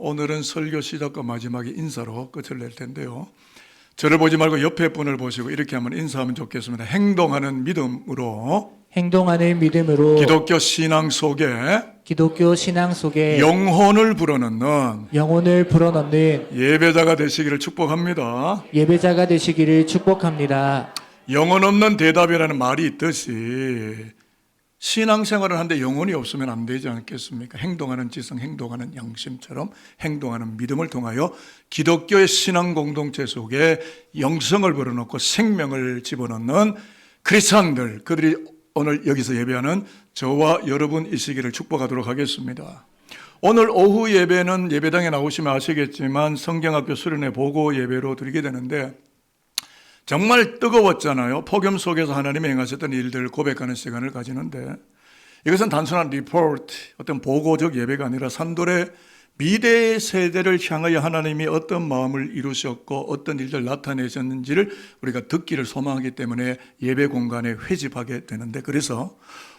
오늘은 설교 시작과 마지막에 인사로 끝을 낼 텐데요. 저를 보지 말고 옆에 분을 보시고 이렇게 한번 인사하면 좋겠습니다. 행동하는 믿음으로 행동하는 믿음으로 기독교 신앙 속에 기독교 신앙 속에 영혼을 불어넣는 영혼을 불어넣는 예배자가 되시기를 축복합니다. 예배자가 되시기를 축복합니다. 영혼 없는 대답이라는 말이 있듯이 신앙생활을 하는데 영혼이 없으면 안 되지 않겠습니까? 행동하는 지성, 행동하는 양심처럼 행동하는 믿음을 통하여 기독교의 신앙 공동체 속에 영성을 불어넣고 생명을 집어넣는 크리스찬들, 그들이 오늘 여기서 예배하는 저와 여러분 이 시기를 축복하도록 하겠습니다. 오늘 오후 예배는 예배당에 나오시면 아시겠지만 성경학교 수련회 보고 예배로 드리게 되는데 정말 뜨거웠잖아요. 폭염 속에서 하나님이 행하셨던 일들 고백하는 시간을 가지는데 이것은 단순한 리포트, 어떤 보고적 예배가 아니라 산돌의 미래 세대를 향하여 하나님이 어떤 마음을 이루셨고 어떤 일들 나타내셨는지를 우리가 듣기를 소망하기 때문에 예배 공간에 회집하게 되는데 그래서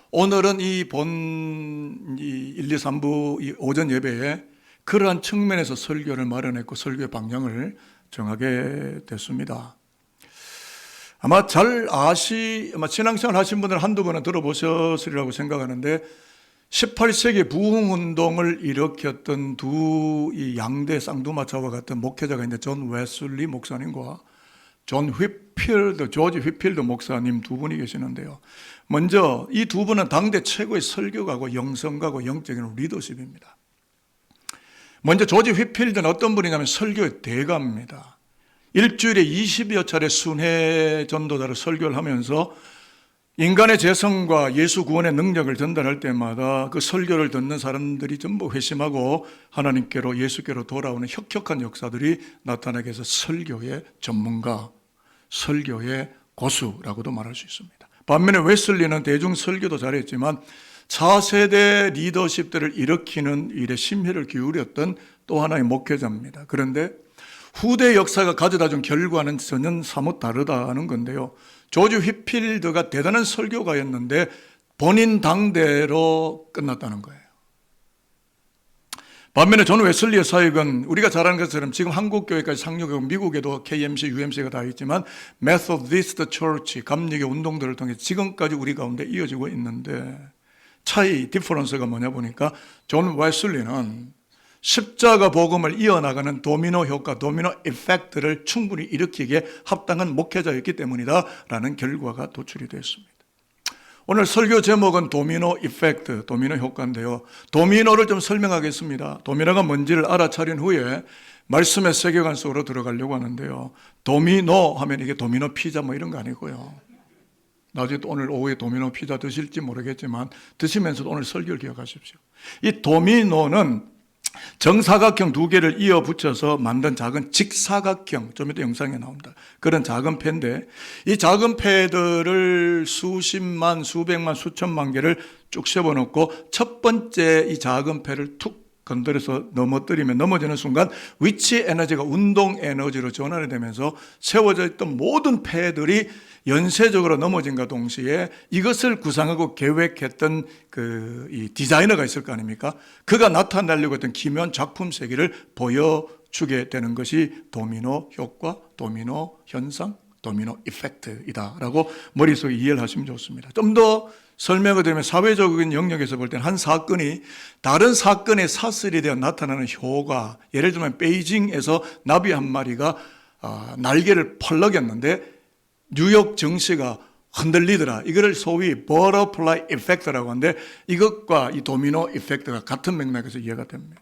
오늘은 이 본 1, 2, 3부 이 오전 예배에 그러한 측면에서 설교를 마련했고 설교의 방향을 정하게 됐습니다. 아마 잘 아시, 아마 신앙생활 하신 분들 한두 번은 들어보셨으리라고 생각하는데 18세기 부흥운동을 일으켰던 두 이 양대 쌍두마차와 같은 목회자가 있는데 존 웨슬리 목사님과 존 휘필드, 조지 휘필드 목사님 두 분이 계시는데요. 먼저 이 두 분은 당대 최고의 설교가고 영성가고 영적인 리더십입니다. 먼저 조지 휘필드는 어떤 분이냐면 설교의 대가입니다. 일주일에 20여 차례 순회 전도자로 설교를 하면서 인간의 재성과 예수 구원의 능력을 전달할 때마다 그 설교를 듣는 사람들이 전부 회심하고 하나님께로 예수께로 돌아오는 혁혁한 역사들이 나타나게 해서 설교의 전문가, 설교의 고수라고도 말할 수 있습니다. 반면에 웨슬리는 대중 설교도 잘했지만 차세대 리더십들을 일으키는 일에 심혈을 기울였던 또 하나의 목회자입니다. 그런데 후대 역사가 가져다 준 결과는 전혀 사뭇 다르다는 건데요. 조지 휘필드가 대단한 설교가였는데 본인 당대로 끝났다는 거예요. 반면에 존 웨슬리의 사역은 우리가 잘 아는 것처럼 지금 한국 교회까지 상륙하고 미국에도 KMC, UMC가 다 있지만 Methodist Church 감리교 운동들을 통해 지금까지 우리 가운데 이어지고 있는데 차이 디퍼런스가 뭐냐 보니까 존 웨슬리는 십자가 복음을 이어나가는 도미노 효과, 도미노 이펙트를 충분히 일으키기에 합당한 목회자였기 때문이다라는 결과가 도출이 됐습니다. 오늘 설교 제목은 도미노 이펙트, 도미노 효과인데요. 도미노를 좀 설명하겠습니다. 도미노가 뭔지를 알아차린 후에 말씀의 세계관 속으로 들어가려고 하는데요. 도미노 하면 이게 도미노 피자 뭐 이런 거 아니고요. 나중에 또 오늘 오후에 도미노 피자 드실지 모르겠지만 드시면서도 오늘 설교를 기억하십시오. 이 도미노는 정사각형 두 개를 이어 붙여서 만든 작은 직사각형, 좀 이따 영상에 나옵니다. 그런 작은 패인데, 이 작은 패들을 수십만, 수백만, 수천만 개를 쭉 세워놓고, 첫 번째 이 작은 패를 툭 건드려서 넘어뜨리면 넘어지는 순간 위치 에너지가 운동 에너지로 전환이 되면서 세워져 있던 모든 패들이 연쇄적으로 넘어진과 동시에 이것을 구상하고 계획했던 그 이 디자이너가 있을 거 아닙니까? 그가 나타내려고 했던 기묘한 작품 세계를 보여주게 되는 것이 도미노 효과, 도미노 현상, 도미노 이펙트이다라고 머릿속에 이해를 하시면 좋습니다. 좀더 설명을 드리면 사회적인 영역에서 볼 때는 한 사건이 다른 사건의 사슬이 되어 나타나는 효과, 예를 들면 베이징에서 나비 한 마리가 아, 날개를 펄럭였는데 뉴욕 증시가 흔들리더라. 이거를 소위 버터플라이 이펙트라고 하는데 이것과 이 도미노 이펙트가 같은 맥락에서 이해가 됩니다.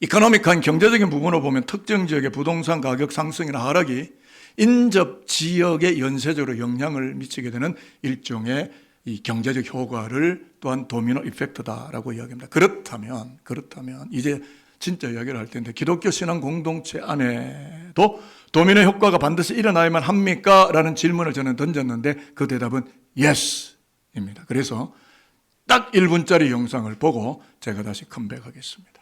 이코노믹한 경제적인 부분으로 보면 특정 지역의 부동산 가격 상승이나 하락이 인접 지역에 연쇄적으로 영향을 미치게 되는 일종의 이 경제적 효과를 또한 도미노 이펙트다라고 이야기합니다. 그렇다면 그렇다면 이제 진짜 이야기를 할 텐데 기독교 신앙 공동체 안에도 도미노 효과가 반드시 일어나야만 합니까? 라는 질문을 저는 던졌는데 그 대답은 yes입니다. 그래서 딱 1분짜리 영상을 보고 제가 다시 컴백하겠습니다.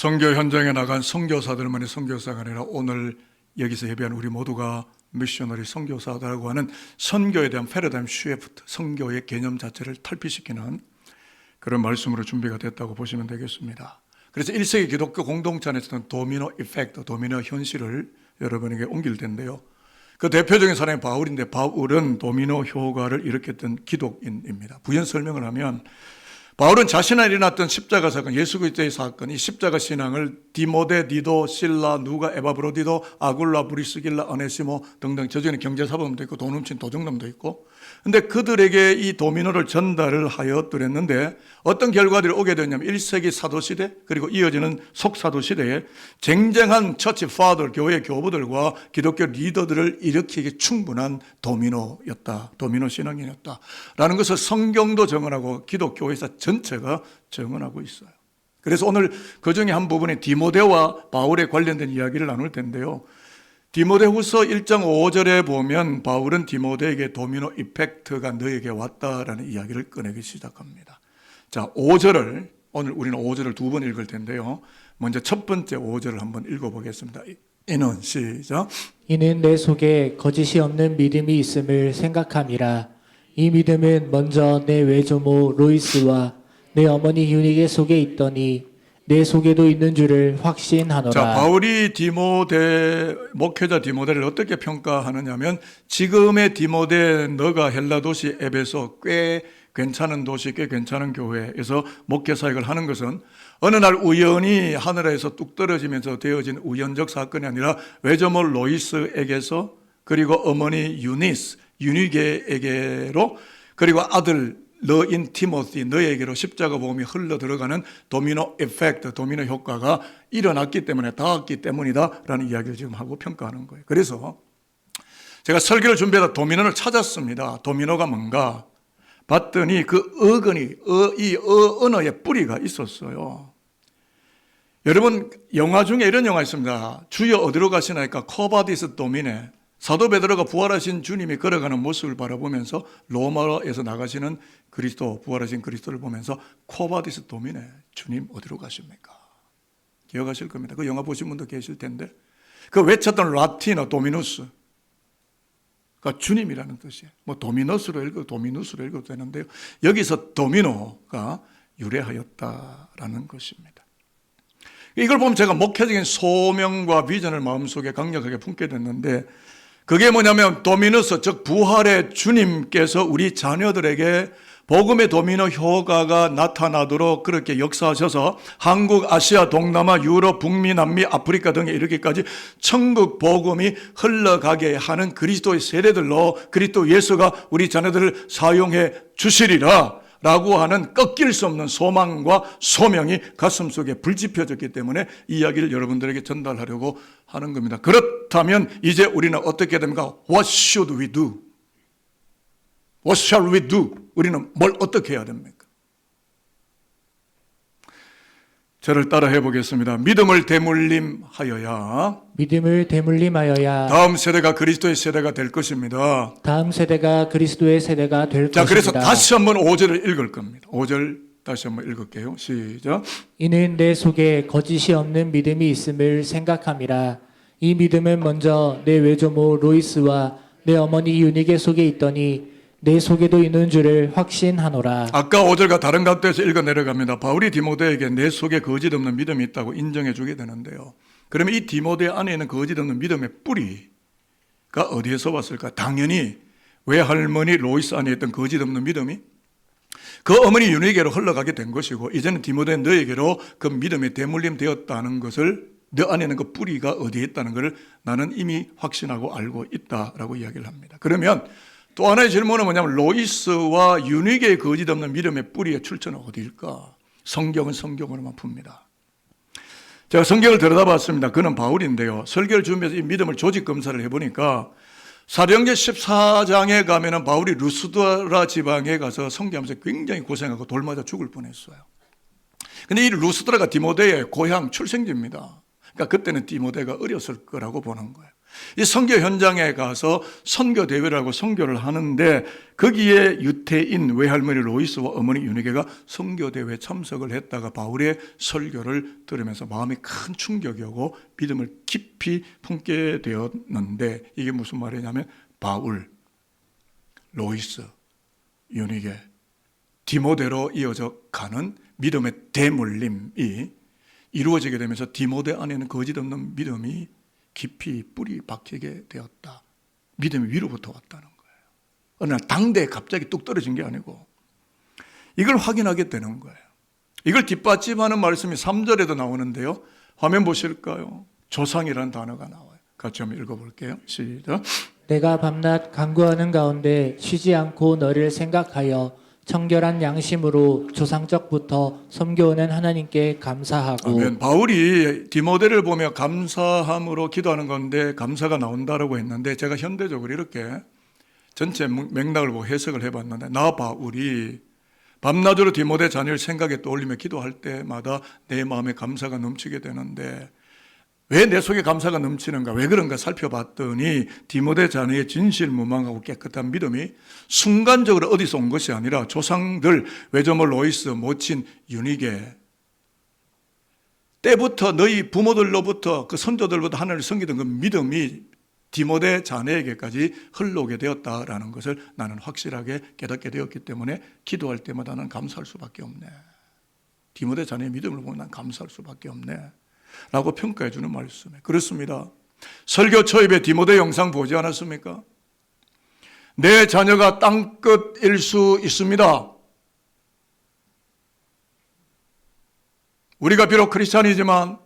선교 현장에 나간 선교사들만이 선교사가 아니라 오늘 여기서 예배한 우리 모두가 미셔너리 선교사다라고 하는 선교에 대한 패러다임 쉬프트, 선교의 개념 자체를 탈피시키는 그런 말씀으로 준비가 됐다고 보시면 되겠습니다. 그래서 1세기 기독교 공동체 안에서는 도미노 이펙트, 도미노 현실을 여러분에게 옮길 텐데요. 그 대표적인 사람이 바울인데 바울은 도미노 효과를 일으켰던 기독인입니다. 부연 설명을 하면 바울은 자신에 일어났던 십자가 사건, 예수 그리스도의 사건, 이 십자가 신앙을 디모데, 디도, 실라, 누가, 에바브로디도, 아굴라, 브리스길라, 아네시모 등등 저중에 경제사범도 있고 돈 훔친 도둑놈도 있고 근데 그들에게 이 도미노를 전달을 하였더랬는데 어떤 결과들이 오게 되냐면 1세기 사도시대 그리고 이어지는 속사도시대에 쟁쟁한 처치 파더, 교회 교부들과 기독교 리더들을 일으키기 충분한 도미노였다. 도미노 신앙이었다. 라는 것을 성경도 정언하고 기독교회사 전 체가 정언하고 있어요. 그래서 오늘 그 중에 한 부분에 디모데와 바울에 관련된 이야기를 나눌 텐데요. 디모데후서 1장 5절에 보면 바울은 디모데에게 도미노 이펙트가 너에게 왔다라는 이야기를 꺼내기 시작합니다. 자, 5절을 오늘 우리는 5절을 두 번 읽을 텐데요. 먼저 첫 번째 5절을 한번 읽어보겠습니다. 이는 시작. 이는 내 속에 거짓이 없는 믿음이 있음을 생각함이라. 이 믿음은 먼저 내 외조모 로이스와 내 어머니 유니게 속에 있더니 내 속에도 있는 줄을 확신하노라. 자, 바울이 디모데 목회자 디모데를 어떻게 평가하느냐면 지금의 디모데 너가 헬라 도시 에베소 꽤 괜찮은 도시 꽤 괜찮은 교회에서 목회 사역을 하는 것은 어느 날 우연히 하늘에서 뚝 떨어지면서 되어진 우연적 사건이 아니라 외조모 로이스에게서 그리고 어머니 유니스 유니게에게로 그리고 아들 너인 티모시 너에게로 십자가 보험이 흘러 들어가는 도미노 에펙트 도미노 효과가 일어났기 때문에 닿았기 때문이다라는 이야기를 지금 하고 평가하는 거예요. 그래서 제가 설교를 준비하다 도미노를 찾았습니다. 도미노가 뭔가 봤더니 그 어근이 어, 이 어, 언어의 뿌리가 있었어요. 여러분 영화 중에 이런 영화 있습니다. 주여 어디로 가시나니까 커바디스 도미네 사도 베드로가 부활하신 주님이 걸어가는 모습을 바라보면서 로마에서 나가시는 그리스도 부활하신 그리스도를 보면서 코바디스 도미네 주님 어디로 가십니까? 기억하실 겁니다. 그 영화 보신 분도 계실 텐데 그 외쳤던 라틴어 도미누스 그 주님이라는 뜻이에요. 뭐 도미너스로 읽어 도미누스로 읽어도 되는데요. 여기서 도미노가 유래하였다라는 것입니다. 이걸 보면 제가 목회적인 소명과 비전을 마음속에 강력하게 품게 됐는데 그게 뭐냐면 도미누스 즉 부활의 주님께서 우리 자녀들에게 복음의 도미노 효과가 나타나도록 그렇게 역사하셔서 한국, 아시아, 동남아, 유럽, 북미, 남미, 아프리카 등에 이르기까지 천국 복음이 흘러가게 하는 그리스도의 세대들로 그리스도 예수가 우리 자녀들을 사용해 주시리라 라고 하는 꺾일 수 없는 소망과 소명이 가슴 속에 불지펴졌기 때문에 이 이야기를 여러분들에게 전달하려고 하는 겁니다. 그렇다면 이제 우리는 어떻게 됩니까? What should we do? What shall we do? 우리는 뭘 어떻게 해야 됩니까? 저를 따라 해 보겠습니다. 믿음을 대물림하여야 믿음을 대물림하여야 다음 세대가 그리스도의 세대가 될 것입니다. 다음 세대가 그리스도의 세대가 될 자, 그래서 것입니다. 다시 한번 5절을 읽을 겁니다. 5절 다시 한번 읽을게요. 시작. 이는 내 속에 거짓이 없는 믿음이 있음을 생각함이라. 이 믿음은 먼저 내 외조모 로이스와 내 어머니 유니게 속에 있더니 내 속에도 있는 줄을 확신하노라. 아까 5절과 다른 각도에서 읽어 내려갑니다. 바울이 디모데에게 내 속에 거짓 없는 믿음이 있다고 인정해 주게 되는데요. 그러면 이 디모데 안에 있는 거짓 없는 믿음의 뿌리가 어디에서 왔을까? 당연히 외할머니 로이스 안에 있던 거짓 없는 믿음이 그 어머니 유니게로 흘러가게 된 것이고 이제는 디모데 너에게로 그 믿음이 대물림 되었다는 것을 너 안에 있는 그 뿌리가 어디에 있다는 것을 나는 이미 확신하고 알고 있다라고 이야기를 합니다. 그러면 또 하나의 질문은 뭐냐면 로이스와 유니게의 거짓 없는 믿음의 뿌리의 출처는 어디일까? 성경은 성경으로만 풉니다. 제가 성경을 들여다봤습니다. 그는 바울인데요. 설교를 준비해서 이 믿음을 조직 검사를 해보니까 사령제 14장에 가면은 바울이 루스드라 지방에 가서 성교하면서 굉장히 고생하고 돌 맞아 죽을 뻔했어요. 근데 이 루스드라가 디모데의 고향 출생지입니다. 그러니까 그때는 디모데가 어렸을 거라고 보는 거예요. 이 선교 현장에 가서 선교 대회라고 선교를 하는데 거기에 유태인 외할머니 로이스와 어머니 윤희계가 선교 대회 참석을 했다가 바울의 설교를 들으면서 마음이 큰 충격이 오고 믿음을 깊이 품게 되었는데 이게 무슨 말이냐면 바울, 로이스, 윤희계, 디모데로 이어져 가는 믿음의 대물림이 이루어지게 되면서 디모데 안에는 거짓 없는 믿음이 깊이 뿌리 박히게 되었다. 믿음이 위로부터 왔다는 거예요. 어느 날 당대에 갑자기 뚝 떨어진 게 아니고 이걸 확인하게 되는 거예요. 이걸 뒷받침하는 말씀이 3절에도 나오는데요. 화면 보실까요? 조상이라는 단어가 나와요. 같이 한번 읽어볼게요. 시작. 내가 밤낮 간구하는 가운데 쉬지 않고 너를 생각하여 청결한 양심으로 조상적부터 섬겨오는 하나님께 감사하고 아멘. 바울이 디모데를 보며 감사함으로 기도하는 건데 감사가 나온다라고 했는데 제가 현대적으로 이렇게 전체 맥락을 보고 해석을 해봤는데 나 바울이 밤낮으로 디모데 자녀를 생각에 떠올리며 기도할 때마다 내 마음에 감사가 넘치게 되는데 왜 내 속에 감사가 넘치는가 왜 그런가 살펴봤더니 디모데 자녀의 진실 무망하고 깨끗한 믿음이 순간적으로 어디서 온 것이 아니라 조상들 외조모 로이스 모친 유니게 때부터 너희 부모들로부터 그 선조들부터 하나님을 섬기던 그 믿음이 디모데 자녀에게까지 흘러오게 되었다라는 것을 나는 확실하게 깨닫게 되었기 때문에 기도할 때마다 는 감사할 수밖에 없네. 디모데 자녀의 믿음을 보면 난 감사할 수밖에 없네. 라고 평가해 주는 말씀에 그렇습니다. 설교 초입에 디모데 영상 보지 않았습니까? 내 자녀가 땅끝일 수 있습니다. 우리가 비록 크리스찬이지만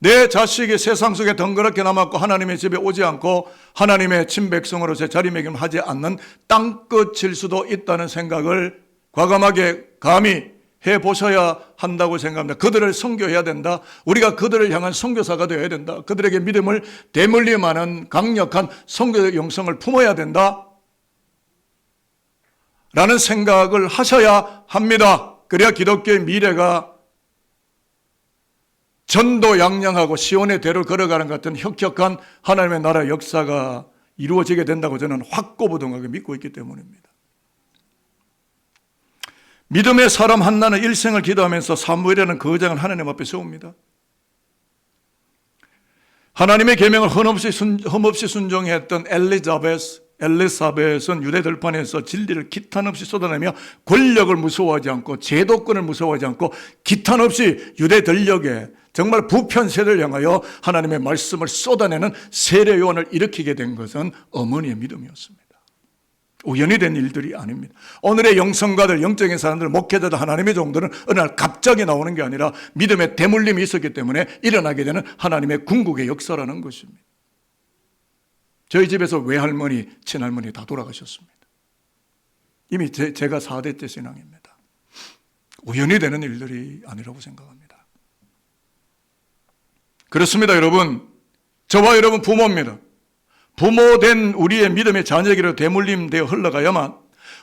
내 자식이 세상 속에 덩그렇게 남았고 하나님의 집에 오지 않고 하나님의 친백성으로 제 자리매김을 하지 않는 땅끝일 수도 있다는 생각을 과감하게 감히 해 보셔야 한다고 생각합니다. 그들을 선교해야 된다. 우리가 그들을 향한 선교사가 되어야 된다. 그들에게 믿음을 대물림하는 강력한 선교 영성을 품어야 된다. 라는 생각을 하셔야 합니다. 그래야 기독교의 미래가 전도 양양하고 시온의 대를 걸어가는 것 같은 혁혁한 하나님의 나라 역사가 이루어지게 된다고 저는 확고부동하게 믿고 있기 때문입니다. 믿음의 사람 한나는 일생을 기도하면서 사무엘이라는 거장을 하나님 앞에 세웁니다. 하나님의 계명을 흠없이, 순, 흠없이 순종했던 엘리자베스, 엘리사벳은 유대 들판에서 진리를 기탄 없이 쏟아내며 권력을 무서워하지 않고 제도권을 무서워하지 않고 기탄 없이 유대 전력에 정말 부편 세대를 향하여 하나님의 말씀을 쏟아내는 세례 요한을 일으키게 된 것은 어머니의 믿음이었습니다. 우연히 된 일들이 아닙니다. 오늘의 영성가들, 영적인 사람들, 목회자들, 하나님의 종들은 어느 날 갑자기 나오는 게 아니라 믿음의 대물림이 있었기 때문에 일어나게 되는 하나님의 궁극의 역사라는 것입니다. 저희 집에서 외할머니, 친할머니 다 돌아가셨습니다. 이미 제, 제가 4대째 신앙입니다. 우연히 되는 일들이 아니라고 생각합니다. 그렇습니다, 여러분. 저와 여러분 부모입니다. 부모된 우리의 믿음의 자녀에게로 대물림되어 흘러가야만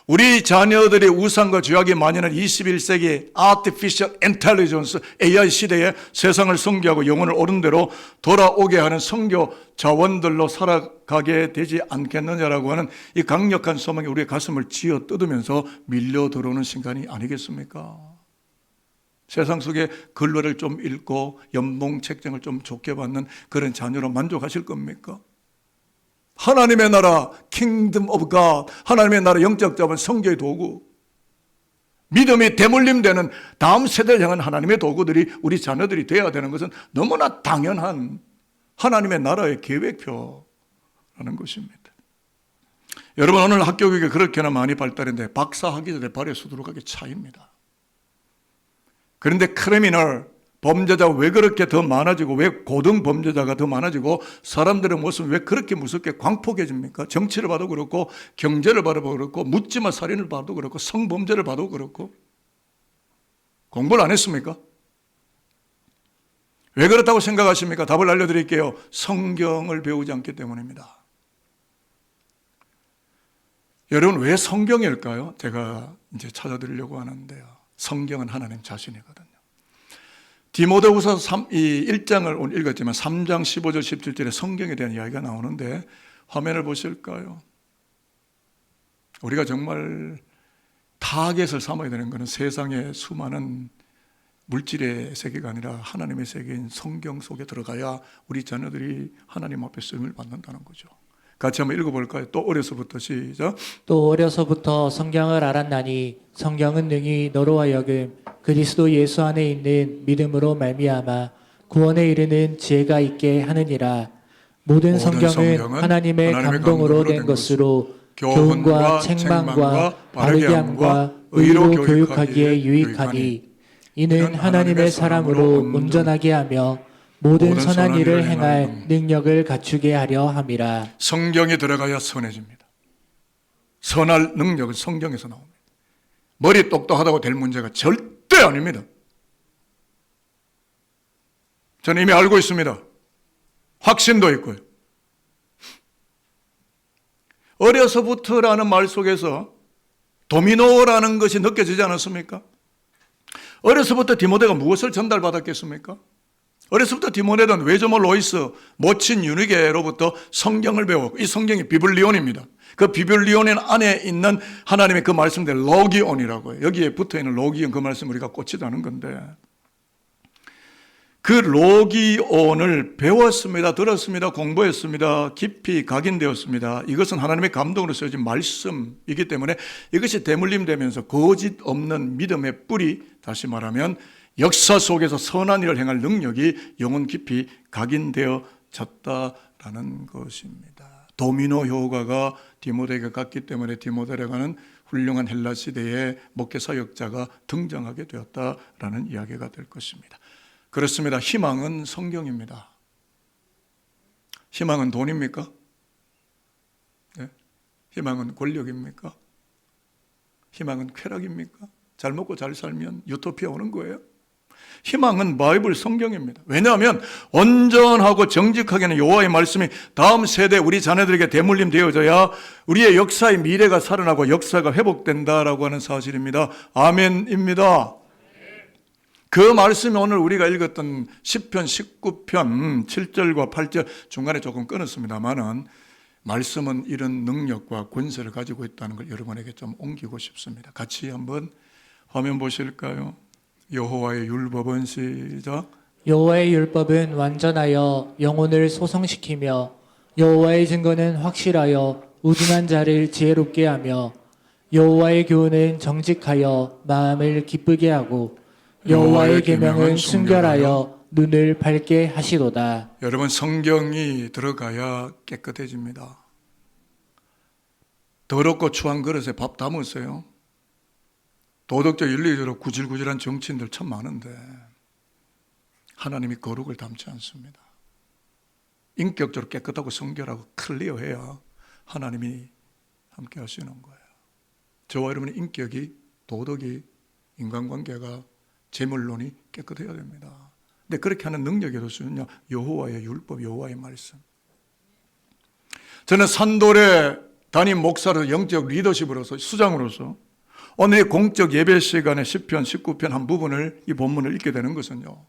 우리 자녀들의 우상과 죄악이 만연한 21세기 Artificial Intelligence AI 시대에 세상을 성교하고 영혼을 옳은 대로 돌아오게 하는 성교 자원들로 살아가게 되지 않겠느냐라고 하는 이 강력한 소망이 우리의 가슴을 쥐어 뜯으면서 밀려 들어오는 순간이 아니겠습니까? 세상 속에 근로를 좀 읽고 연봉 책정을 좀 좋게 받는 그런 자녀로 만족하실 겁니까? 하나님의 나라, 킹덤 오브 갓, 하나님의 나라 영적 자본 성교의 도구, 믿음이 대물림되는 다음 세대를 향한 하나님의 도구들이 우리 자녀들이 되어야 되는 것은 너무나 당연한 하나님의 나라의 계획표라는 것입니다. 여러분 오늘 학교 교육이 그렇게나 많이 발달했는데 박사학위 전에 발의 수두룩하게 차입니다. 그런데 크리미널 범죄자가 왜 그렇게 더 많아지고 왜 고등 범죄자가 더 많아지고 사람들의 모습은 왜 그렇게 무섭게 광폭해집니까? 정치를 봐도 그렇고 경제를 봐도 그렇고 묻지마 살인을 봐도 그렇고 성범죄를 봐도 그렇고 공부를 안 했습니까? 왜 그렇다고 생각하십니까? 답을 알려드릴게요. 성경을 배우지 않기 때문입니다. 여러분 왜 성경일까요? 제가 이제 찾아드리려고 하는데요. 성경은 하나님 자신이거든요. 디모데후서 3, 이 1장을 오늘 읽었지만 3장 15절 17절에 성경에 대한 이야기가 나오는데 화면을 보실까요? 우리가 정말 타겟을 삼아야 되는 것은 세상의 수많은 물질의 세계가 아니라 하나님의 세계인 성경 속에 들어가야 우리 자녀들이 하나님 앞에 쓰임을 받는다는 거죠. 같이 한번 읽어볼까요? 또 어려서부터 시작. 또 어려서부터 성경을 알았나니 성경은 능히 너로 하여금 그리스도 예수 안에 있는 믿음으로 말미암아 구원에 이르는 지혜가 있게 하느니라 모든 성경은 성경은 하나님의 하나님의 감동으로 된된 것으로 교훈과 책망과 바르게 함과 의로 교육하기에 유익하니 이는 하나님의 사람으로 온전하게 하며 모든 선한 일을 행할 능력을 갖추게 하려 함이라 성경에 들어가야 선해집니다. 선할 능력은 성경에서 나옵니다. 머리 똑똑하다고 될 문제가 절대 아닙니다. 저는 이미 알고 있습니다. 확신도 있고요. 어려서부터라는 말 속에서 도미노라는 것이 느껴지지 않았습니까? 어려서부터 디모데가 무엇을 전달받았겠습니까? 어려서부터 디모데는 외조모 로이스, 모친 유니게로부터 성경을 배웠고 이 성경이 비블리온입니다. 그 비블리온 안에 있는 하나님의 그 말씀들 로기온이라고 해요. 여기에 붙어 있는 로기온 그 말씀 우리가 꽂히다는 건데 그 로기온을 배웠습니다. 들었습니다. 공부했습니다. 깊이 각인되었습니다. 이것은 하나님의 감동으로 쓰여진 말씀이기 때문에 이것이 대물림되면서 거짓 없는 믿음의 뿌리 다시 말하면 역사 속에서 선한 일을 행할 능력이 영혼 깊이 각인되어졌다라는 것입니다. 도미노 효과가 디모데에게 갔기 때문에 디모데라가는 훌륭한 헬라 시대의 목회 사역자가 등장하게 되었다라는 이야기가 될 것입니다. 그렇습니다. 희망은 성경입니다. 희망은 돈입니까? 네? 희망은 권력입니까? 희망은 쾌락입니까? 잘 먹고 잘 살면 유토피아 오는 거예요? 희망은 바이블 성경입니다. 왜냐하면 온전하고 정직하게는 여호와의 말씀이 다음 세대 우리 자녀들에게 대물림 되어져야 우리의 역사의 미래가 살아나고 역사가 회복된다라고 하는 사실입니다. 아멘입니다. 그 말씀이 오늘 우리가 읽었던 10편 19편 7절과 8절 중간에 조금 끊었습니다만은 말씀은 이런 능력과 권세를 가지고 있다는 걸 여러분에게 좀 옮기고 싶습니다. 같이 한번 화면 보실까요? 여호와의 율법은 시작. 여호와의 율법은 완전하여 영혼을 소성시키며 여호와의 증거는 확실하여 우둔한 자를 지혜롭게 하며 여호와의 교훈은 정직하여 마음을 기쁘게 하고 여호와의 계명은 순결하여 눈을 밝게 하시도다. 여러분 성경이 들어가야 깨끗해집니다. 더럽고 추한 그릇에 밥 담으세요. 도덕적 윤리적으로 구질구질한 정치인들 참 많은데 하나님이 거룩을 담지 않습니다. 인격적으로 깨끗하고 성결하고 클리어해야 하나님이 함께 하시는 거예요. 저와 여러분의 인격이 도덕이 인간관계가 재물론이 깨끗해야 됩니다. 근데 그렇게 하는 능력이 없으면요 여호와의 율법, 여호와의 말씀. 저는 산돌의 담임 목사로 영적 리더십으로서 수장으로서 오늘 공적 예배 시간에 10편, 19편 한 부분을 이 본문을 읽게 되는 것은요.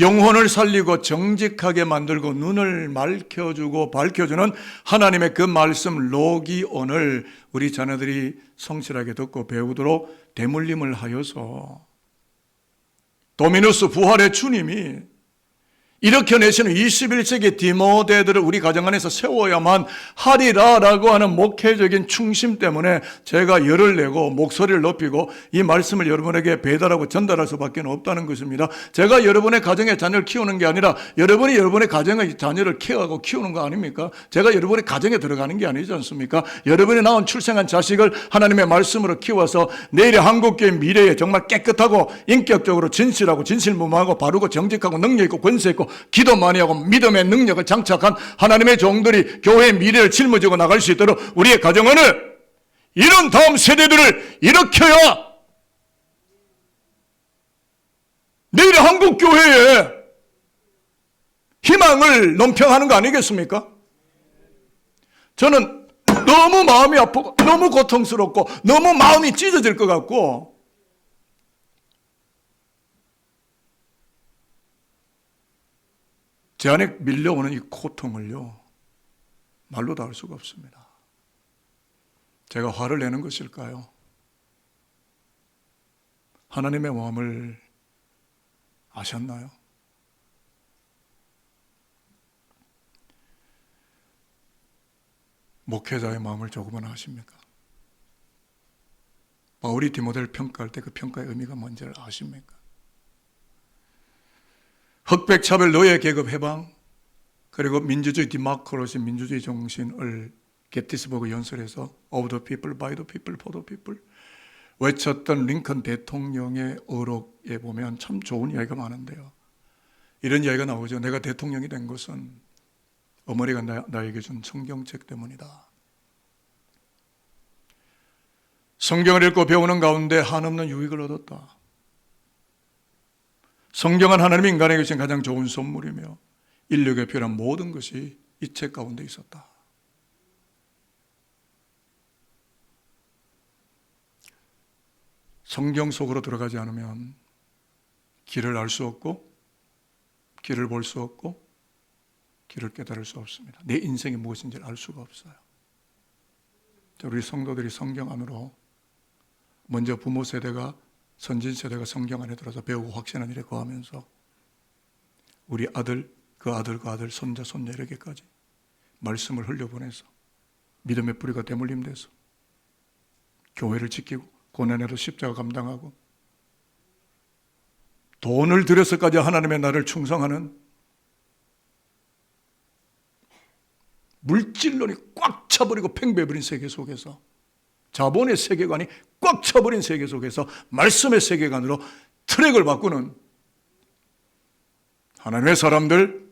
영혼을 살리고 정직하게 만들고 눈을 맑혀주고 밝혀주는 하나님의 그 말씀 로기온을 우리 자녀들이 성실하게 듣고 배우도록 대물림을 하여서 도미누스 부활의 주님이 일으켜내시는 21세기 디모데들을 우리 가정 안에서 세워야만 하리라라고 하는 목회적인 충심 때문에 제가 열을 내고 목소리를 높이고 이 말씀을 여러분에게 배달하고 전달할 수밖에 없다는 것입니다. 제가 여러분의 가정의 자녀를 키우는 게 아니라 여러분이 여러분의 가정의 자녀를 케어하고 키우는 거 아닙니까? 제가 여러분의 가정에 들어가는 게 아니지 않습니까? 여러분이 낳은 출생한 자식을 하나님의 말씀으로 키워서 내일의 한국교회 미래에 정말 깨끗하고 인격적으로 진실하고 진실무망하고 바르고 정직하고 능력 있고 권세 있고 기도 많이 하고 믿음의 능력을 장착한 하나님의 종들이 교회의 미래를 짊어지고 나갈 수 있도록 우리의 가정을 이런 다음 세대들을 일으켜야 내일의 한국 교회에 희망을 논평하는 거 아니겠습니까? 저는 너무 마음이 아프고 너무 고통스럽고 너무 마음이 찢어질 것 같고 제 안에 밀려오는 이 고통을요, 말로 다 할 수가 없습니다. 제가 화를 내는 것일까요? 하나님의 마음을 아셨나요? 목회자의 마음을 조금은 아십니까? 바울이 디모데를 평가할 때 그 평가의 의미가 뭔지를 아십니까? 흑백 차별 노예 계급 해방 그리고 민주주의 디마크로시 민주주의 정신을 게티스버그 연설에서 of the people, by the people, for the people 외쳤던 링컨 대통령의 어록에 보면 참 좋은 이야기가 많은데요. 이런 이야기가 나오죠. 내가 대통령이 된 것은 어머니가 나, 나에게 준 성경책 때문이다. 성경을 읽고 배우는 가운데 한없는 유익을 얻었다. 성경은 하나님 인간에게 주신 가장 좋은 선물이며 인력에 필요한 모든 것이 이 책 가운데 있었다. 성경 속으로 들어가지 않으면 길을 알 수 없고 길을 볼 수 없고 길을 깨달을 수 없습니다. 내 인생이 무엇인지를 알 수가 없어요. 자, 우리 성도들이 성경 안으로 먼저 부모 세대가 선진 세대가 성경 안에 들어서 배우고 확신한 일에 거하면서 우리 아들 그 아들 그 아들 손자 손녀에게까지 말씀을 흘려보내서 믿음의 뿌리가 대물림 돼서 교회를 지키고 고난에도 십자가 감당하고 돈을 들여서까지 하나님의 나를 충성하는 물질론이 꽉 차버리고 팽배해버린 세계 속에서 자본의 세계관이 꽉 차버린 세계 속에서 말씀의 세계관으로 트랙을 바꾸는 하나님의 사람들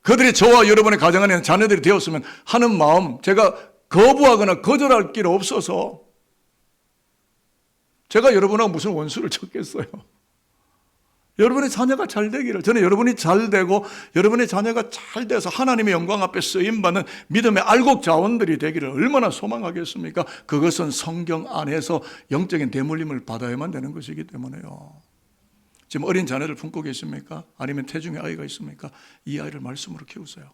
그들이 저와 여러분의 가정 안에 자녀들이 되었으면 하는 마음 제가 거부하거나 거절할 길 없어서 제가 여러분하고 무슨 원수를 쳤겠어요. 여러분의 자녀가 잘 되기를 저는 여러분이 잘 되고 여러분의 자녀가 잘 돼서 하나님의 영광 앞에 쓰임 받는 믿음의 알곡 자원들이 되기를 얼마나 소망하겠습니까? 그것은 성경 안에서 영적인 대물림을 받아야만 되는 것이기 때문에요. 지금 어린 자녀를 품고 계십니까? 아니면 태중에 아이가 있습니까? 이 아이를 말씀으로 키우세요.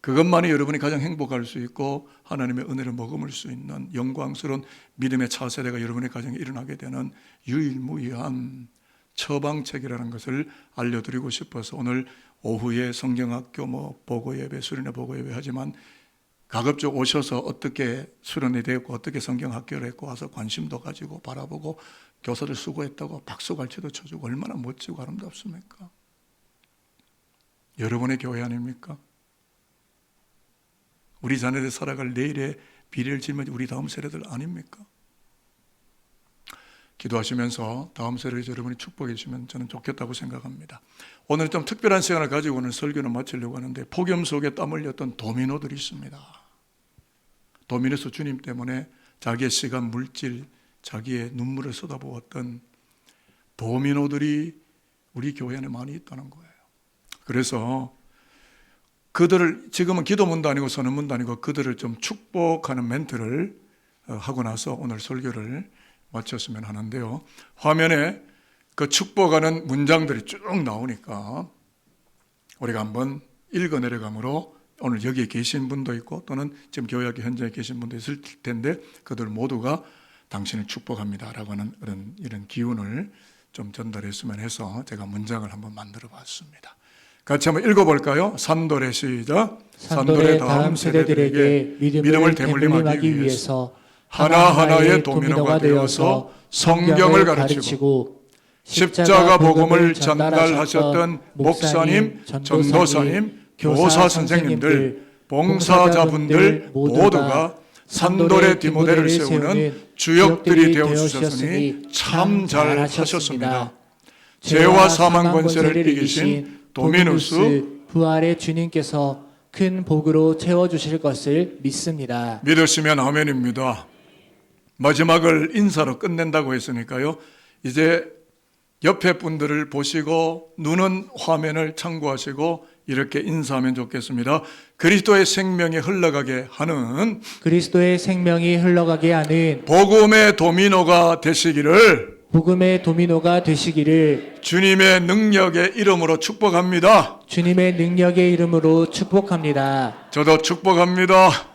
그것만이 여러분이 가장 행복할 수 있고 하나님의 은혜를 머금을 수 있는 영광스러운 믿음의 차세대가 여러분의 가정에 일어나게 되는 유일무이한 처방책이라는 것을 알려드리고 싶어서 오늘 오후에 성경학교 뭐 보고 예배, 수련회 보고 예배 하지만 가급적 오셔서 어떻게 수련이 되었고 어떻게 성경학교를 했고 와서 관심도 가지고 바라보고 교사들 수고했다고 박수 갈채도 쳐주고 얼마나 멋지고 아름답습니까? 여러분의 교회 아닙니까? 우리 자녀들 살아갈 내일의 비례를 짊어진 우리 다음 세대들 아닙니까? 기도하시면서 다음 세대에 여러분이 축복해 주시면 저는 좋겠다고 생각합니다. 오늘 좀 특별한 시간을 가지고 오늘 설교는 마치려고 하는데 폭염 속에 땀 흘렸던 도미노들이 있습니다. 도미노스 주님 때문에 자기의 시간, 물질, 자기의 눈물을 쏟아부었던 도미노들이 우리 교회 안에 많이 있다는 거예요. 그래서 그들을 지금은 기도문도 아니고 선언문도 아니고 그들을 좀 축복하는 멘트를 어, 하고 나서 오늘 설교를 마쳤으면 하는데요. 화면에 그 축복하는 문장들이 쭉 나오니까 우리가 한번 읽어 내려가므로 오늘 여기에 계신 분도 있고 또는 지금 교회 현장에 계신 분도 있을 텐데 그들 모두가 당신을 축복합니다라고 하는 이런 이런 기운을 좀 전달했으면 해서 제가 문장을 한번 만들어 봤습니다. 같이 한번 읽어볼까요? 산돌의 시작. 산돌의 다음 세대들에게 믿음을 대물림하기 위해서 하나하나의 도미노가 되어서 성경을 가르치고 십자가 복음을 전달하셨던 목사님, 전도사님, 교사 선생님들, 봉사자분들 모두가 산돌의 디모델을 세우는 주역들이 되어 주셨으니 참 잘 하셨습니다. 죄와 사망 권세를 이기신 도미누스 부활의 주님께서 큰 복으로 채워 주실 것을 믿습니다. 믿으시면 아멘입니다. 마지막을 인사로 끝낸다고 했으니까요. 이제 옆에 분들을 보시고 눈은 화면을 참고하시고 이렇게 인사하면 좋겠습니다. 그리스도의 생명이 흘러가게 하는 그리스도의 생명이 흘러가게 하는 복음의 도미노가 되시기를 복음의 도미노가 되시기를 주님의 능력의 이름으로 축복합니다. 주님의 능력의 이름으로 축복합니다. 저도 축복합니다.